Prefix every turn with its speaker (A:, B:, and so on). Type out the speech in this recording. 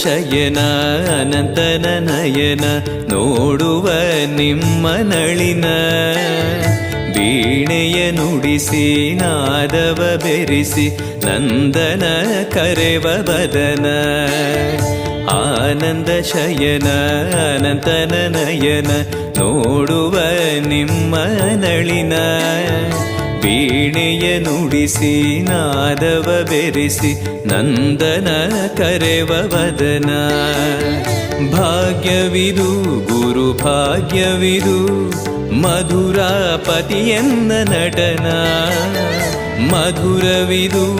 A: ಶಯನ ಅನಂತನ ನಯನ ನೋಡುವ ನಿಮ್ಮನಳಿನ വീണയ നുടിസി നാദവ ബെരിസി നന്ദന കരവദന ആനന്ദ ശയന അനന്തന നയന നോടുവ നിമ്മനളിന വീണയ നുടിസി നാദവ ബെരിസി നന്ദന കരവദന ಭಾಗ್ಯವಿದು ಗುರು ಭಾಗ್ಯವಿದು ಮಧುರಾಪತಿಯನ್ನ ನಟನ. ಮಧುರವಿದು